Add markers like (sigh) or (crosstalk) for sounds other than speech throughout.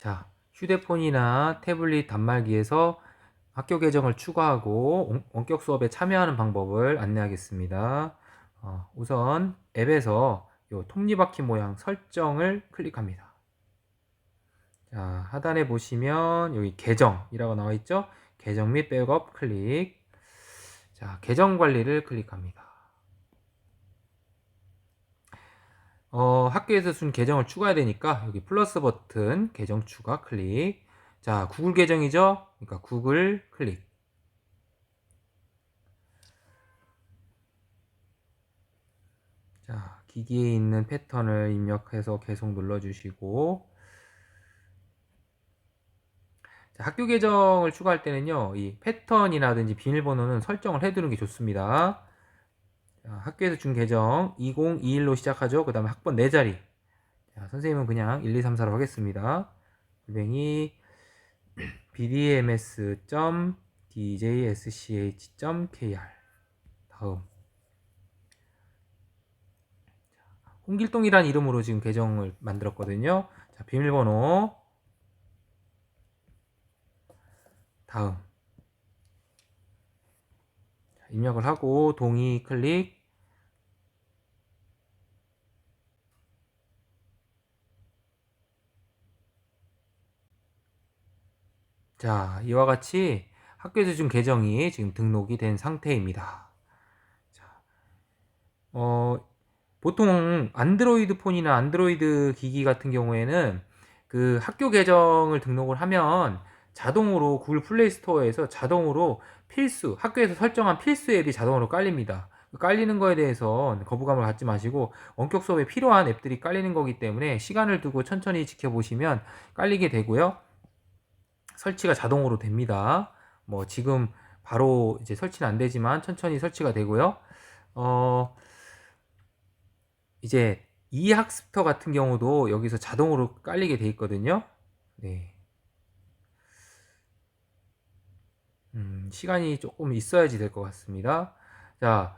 자, 휴대폰이나 태블릿 단말기에서 학교 계정을 추가하고 원- 원격 수업에 참여하는 방법을 안내하겠습니다. 어, 우선 앱에서 요 톱니바퀴 모양 설정을 클릭합니다. 자, 하단에 보시면 여기 계정이라고 나와 있죠? 계정 및 백업 클릭. 자, 계정 관리를 클릭합니다. 어, 학교에서 준 계정을 추가해야 되니까 여기 플러스 버튼 계정 추가 클릭. 자, 구글 계정이죠? 그러니까 구글 클릭. 자, 기기에 있는 패턴을 입력해서 계속 눌러주시고, 자, 학교 계정을 추가할 때는요, 이 패턴이라든지 비밀번호는 설정을 해두는 게 좋습니다. 자, 학교에서 준 계정 2021로 시작하죠. 그 다음에 학번 4자리. 자, 선생님은 그냥 1, 2, 3, 4로 하겠습니다. 골뱅이 (clears throat) bdms.djsch.kr 다음 홍길동이란 이름으로 지금 계정을 만들었거든요. 자, 비밀번호 다음 자, 입력을 하고 동의 클릭 자, 이와 같이 학교에서 준 계정이 지금 등록이 된 상태입니다. 자, 어, 보통 안드로이드 폰이나 안드로이드 기기 같은 경우에는 그 학교 계정을 등록을 하면 자동으로 구글 플레이 스토어에서 자동으로 필수, 학교에서 설정한 필수 앱이 자동으로 깔립니다. 그 깔리는 거에 대해서 거부감을 갖지 마시고 원격 수업에 필요한 앱들이 깔리는 거기 때문에 시간을 두고 천천히 지켜보시면 깔리게 되고요. 설치가 자동으로 됩니다. 뭐 지금 바로 이제 설치는 안 되지만 천천히 설치가 되고요. 어, 이제 이 학습터 같은 경우도 여기서 자동으로 깔리게 돼 있거든요. 네. 음, 시간이 조금 있어야지 될 것 같습니다. 자,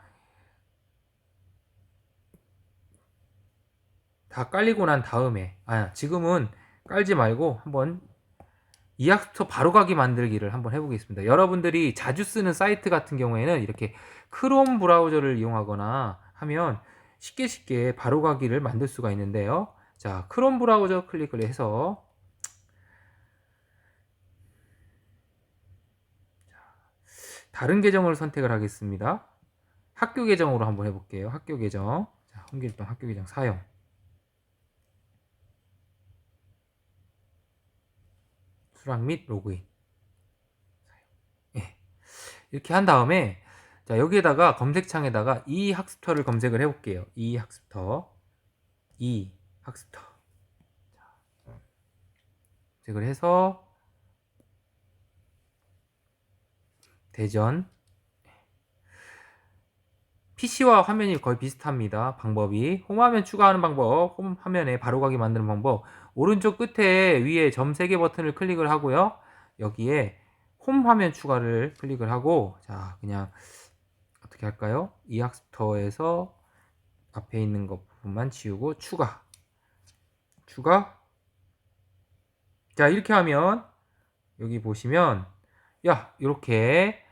다 깔리고 난 다음에, 아, 지금은 깔지 말고 한번 이 학습터 바로 가기 만들기를 한번 해보겠습니다. 여러분들이 자주 쓰는 사이트 같은 경우에는 이렇게 크롬 브라우저를 이용하거나 하면 쉽게 쉽게 바로 가기를 만들 수가 있는데요. 자, 크롬 브라우저 클릭을 해서 다른 계정을 선택을 하겠습니다. 학교 계정으로 한번 해볼게요. 학교 계정. 자, 홍길동 학교 계정 사용. 수락 및 로그인. 예. 이렇게 한 다음에 자, 여기에다가 검색창에다가 이 학습터를 검색을 해 볼게요. 이 학습터. 이 학습터. 자, 검색을 해서 대전 PC와 화면이 거의 비슷합니다. 방법이 홈 화면 추가하는 방법, 홈 화면에 바로가기 만드는 방법. 오른쪽 끝에 위에 점 3개 버튼을 클릭을 하고요. 여기에 홈 화면 추가를 클릭을 하고 자 그냥 어떻게 할까요? 이 학습터에서 앞에 있는 것 부분만 지우고 추가 추가 자 이렇게 하면 여기 보시면 야 이렇게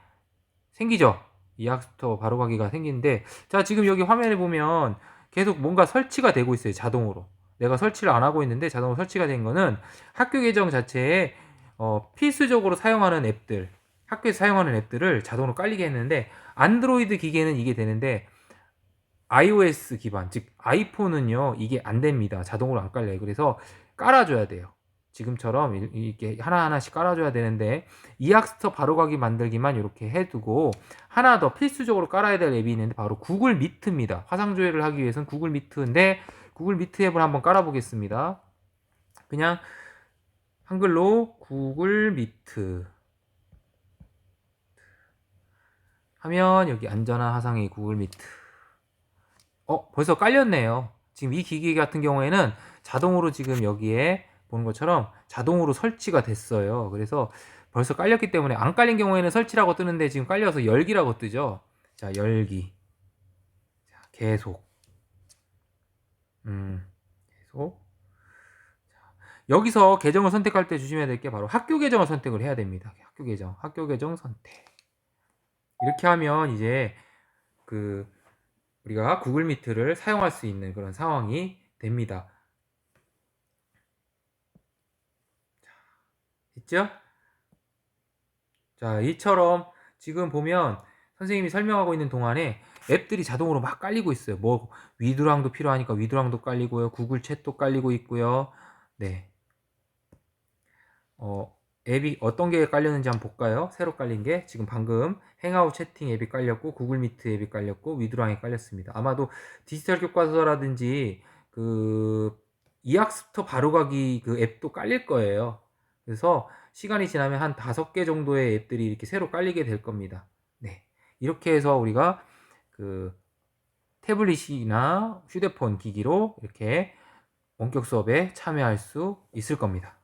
생기죠? 이 학습터 바로 가기가 생기는데 자 지금 여기 화면에 보면 계속 뭔가 설치가 되고 있어요 자동으로. 내가 설치를 안 하고 있는데 자동으로 설치가 된 거는 학교 계정 자체에 어, 필수적으로 사용하는 앱들 학교에서 사용하는 앱들을 자동으로 깔리게 했는데 안드로이드 기계는 이게 되는데 iOS 기반 즉 아이폰은요 이게 안 됩니다. 자동으로 안 깔려요. 그래서 깔아줘야 돼요 지금처럼 이렇게 하나하나씩 깔아줘야 되는데 이 학스터 바로가기 만들기만 이렇게 해두고 하나 더 필수적으로 깔아야 될 앱이 있는데 바로 구글 미트입니다 화상 조회를 하기 위해서는 구글 미트인데 구글 미트 앱을 한번 깔아보겠습니다 그냥 한글로 구글 미트 하면 여기 안전한 화상의 구글 미트. 어, 벌써 깔렸네요. 지금 이 기기 같은 경우에는 자동으로 지금 여기에 보는 것처럼 자동으로 설치가 됐어요. 그래서 벌써 깔렸기 때문에 안 깔린 경우에는 설치라고 뜨는데 지금 깔려서 열기라고 뜨죠. 자, 열기. 자, 계속. 음, 계속. 여기서 계정을 선택할 때 조심해야 될 게 바로 학교 계정을 선택을 해야 됩니다. 학교 계정, 학교 계정 선택. 이렇게 하면 이제 그 우리가 구글 미트를 사용할 수 있는 그런 상황이 됩니다. 있죠? 자, 이처럼 지금 보면 선생님이 설명하고 있는 동안에 앱들이 자동으로 막 깔리고 있어요. 뭐 위드랑도 필요하니까 위드랑도 깔리고요. 구글 챗도 깔리고 있고요. 네. 어, 앱이 어떤 게 깔렸는지 한번 볼까요? 새로 깔린 게 지금 방금 행아웃 채팅 앱이 깔렸고 구글 미트 앱이 깔렸고 위드랑이 깔렸습니다. 아마도 디지털 교과서라든지 그 이학습터 바로가기 그 앱도 깔릴 거예요. 그래서 시간이 지나면 한 다섯 개 정도의 앱들이 이렇게 새로 깔리게 될 겁니다. 네. 이렇게 해서 우리가 그 태블릿이나 휴대폰 기기로 이렇게 원격 수업에 참여할 수 있을 겁니다.